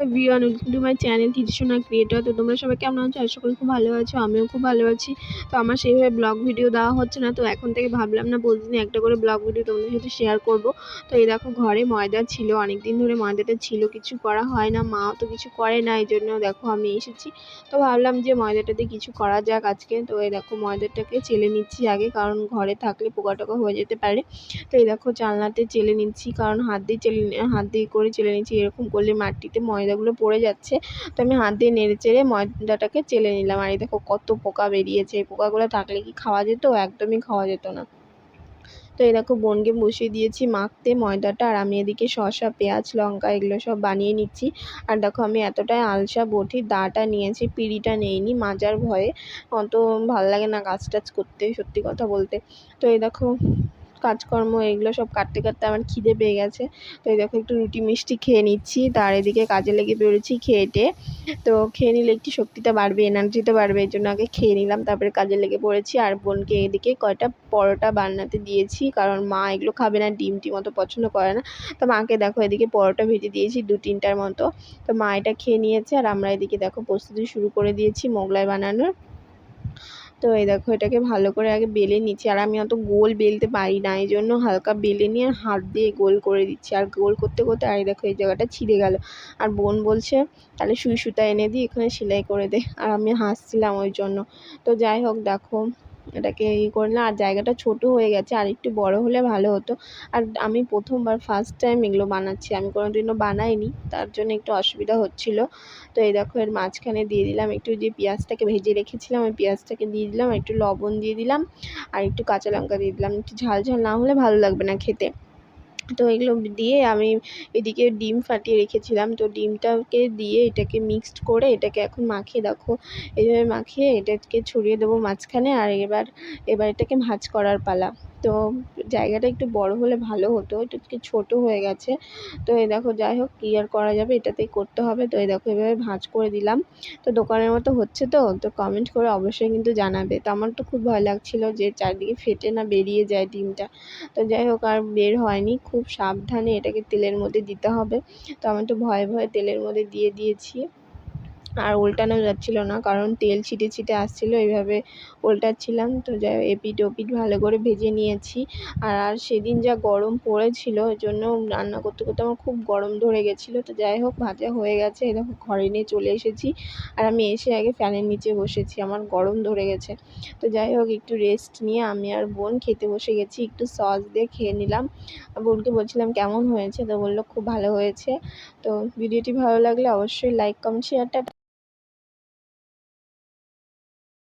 Welcome to channel তিরিশোনা creator তো তোমরা সবাই কেমন আছো? আশা করি খুব ভালো আছো, আমিও খুব ভালো আছি। তো আমার সেইভাবে ব্লগ ভিডিও দেওয়া হচ্ছে না, তো এখন থেকে ভাবলাম না প্রতিদিন একটা করে ব্লগ ভিডিও তোমাদের সাথে শেয়ার করব। তো এই দেখো, ঘরে ময়দা ছিল অনেক দিন ধরে ময়দাটা ছিল, কিছু করা হয় না মাও তো কিছু করে না, এই জন্য দেখো আমি এসেছি। তো ভাবলাম যে ময়দাটাতে কিছু করা যাক আজকে। তো এই দেখো, ময়দাটাকে চেলে নিচ্ছি আগে, কারণ ঘরে থাকলে পোকা টোকা হয়ে যেতে পারে। তো এই দেখো চালনাতে চেলে নিচ্ছি, কারণ হাত দিয়ে চেলে হাত দিয়ে করে চেলে নিচ্ছি, এরকম করলে মাটিতে ময়দা ময়দাগুলো পড়ে যাচ্ছে। তো আমি হাত দিয়ে নেড়ে চেড়ে ময়দাটাকে চেলে নিলাম। আর এই দেখো কত পোকা বেরিয়েছে। এই পোকাগুলো থাকলে কি খাওয়া যেত? একদমই খাওয়া যেত না। তো এই দেখো বোনকে বসিয়ে দিয়েছি মাখতে ময়দাটা। আর আমি এদিকে শসা, পেঁয়াজ, লঙ্কা এগুলো সব বানিয়ে নিচ্ছি। আর দেখো আমি এতটাই আলসা বটির দাটা নিয়েছি, পিঁড়িটা নেইনি মাজার ভয়ে। অত ভালো লাগে না কাজ টাজ করতে সত্যি কথা বলতে। তো এই দেখো কাজকর্ম, এগুলো সব কাটতে কাটতে আমার খিদে পেয়ে গেছে। তো এই দেখো একটু রুটি মিষ্টি খেয়ে নিচ্ছি, তার এদিকে কাজে লেগে বেরোচ্ছি খেয়েটে তো খেয়ে নিলে একটু শক্তিটা বাড়বে এনার্জিটা বাড়বে, এই জন্য আগে খেয়ে নিলাম, তারপরে কাজে লেগে পড়েছি। আর বোনকে এদিকে কয়টা পরোটা বানাতে দিয়েছি, কারণ মা এগুলো খাবে না, ডিম টিম অত পছন্দ করে না। তো মাকে দেখো এদিকে পরোটা ভেজে দিয়েছি দু তিনটার মতো। তো মা এটা খেয়ে নিয়েছে, আর আমরা এদিকে দেখো প্রস্তুতি শুরু করে দিয়েছি মোগলাই বানানোর। তো এই দেখো, এটাকে ভালো করে আগে বেলে নিচ্ছি। আর আমি অত গোল বেলতে পারি না, এই জন্য হালকা বেলে নিয়ে হাত দিয়ে গোল করে দিচ্ছি। আর গোল করতে করতে, আর দেখো, এই জায়গাটা ছিঁড়ে গেল। আর বোন বলছে, তাহলে সুই সুতা এনে দিই এখানে সেলাই করে দে। আর আমি হাসছিলাম ওই জন্য। তো যাই হোক, দেখো এটাকে ই করলাম। আর জায়গাটা ছোট হয়ে গেছে, আর একটু বড় হলে ভালো হতো। আর আমি প্রথমবার ফার্স্ট টাইম এগুলো বানাচ্ছি। আমি কোনো দিনও বানাইনি, তার জন্য একটু অসুবিধা হচ্ছিল। তো এই দেখো, এর মাঝখানে দিয়ে দিলাম একটু যে পেঁয়াজটাকে ভেজে রেখেছিলাম, ওই পেঁয়াজটাকে দিয়ে দিলাম, একটু লবণ দিয়ে দিলাম, আর একটু কাঁচা লঙ্কা দিয়ে দিলাম। একটু ঝাল ঝাল না হলে ভালো লাগবে না খেতে। তো এগুলো দিয়ে আমি এদিকে ডিম ফাটিয়ে রেখেছিলাম। তো ডিমটাকে দিয়ে এটাকে মিক্সড করে এটাকে এখন মাখিয়ে দেখো। এইভাবে মাখিয়ে এটাকে ছড়িয়ে দেবো মাঝখানে আর এবার এবার এটাকে ভাজ করার পালা। তো জায়গাটা একটু বড় হলে ভালো হতো এটা ছোটো হয়ে গেছে। তো এই দেখো, যাই হোক, কী আর করা যাবে, এটাতেই করতে হবে। তো এই দেখো, এভাবে ভাঁজ করে দিলাম। তো দোকানের মতো হচ্ছে তো তো কমেন্ট করে অবশ্যই কিন্তু জানাবে। তো আমার তো খুব ভয় লাগছিল যে চারদিকে ফেটে না বেরিয়ে যায় ডিমটা। তো যাই হোক, আর বের হয়নি। খুব সাবধানে এটাকে তেলের মধ্যে দিতে হবে। তো আমি তো ভয়ে ভয়ে তেলের মধ্যে দিয়ে দিয়েছি। আর উল্টানো যাচ্ছিল না, কারণ তেল ছিটে ছিটে আসছিল, এইভাবে উল্টাচ্ছিলাম। তো যাই হোক, এপিঠ ওপিঠ ভালো করে ভেজে নিয়েছি। আর আর সেদিন যা গরম পড়েছিল, ওই জন্য রান্না করতে করতে আমার খুব গরম ধরে গেছিল। তো যাই হোক, ভাজা হয়ে গেছে এরকম ঘরে নিয়ে চলে এসেছি। আর আমি এসে আগে ফ্যানের নিচে বসেছি, আমার গরম ধরে গেছে। তো যাই হোক, একটু রেস্ট নিয়ে আমি আর বোন খেতে বসে গেছি, একটু সস দিয়ে খেয়ে নিলাম। বোনকে বলছিলাম, কেমন হয়েছে? তো বলল, খুব ভালো হয়েছে। তো ভিডিওটি ভালো লাগলে অবশ্যই লাইক কমেন্ট শেয়ারটা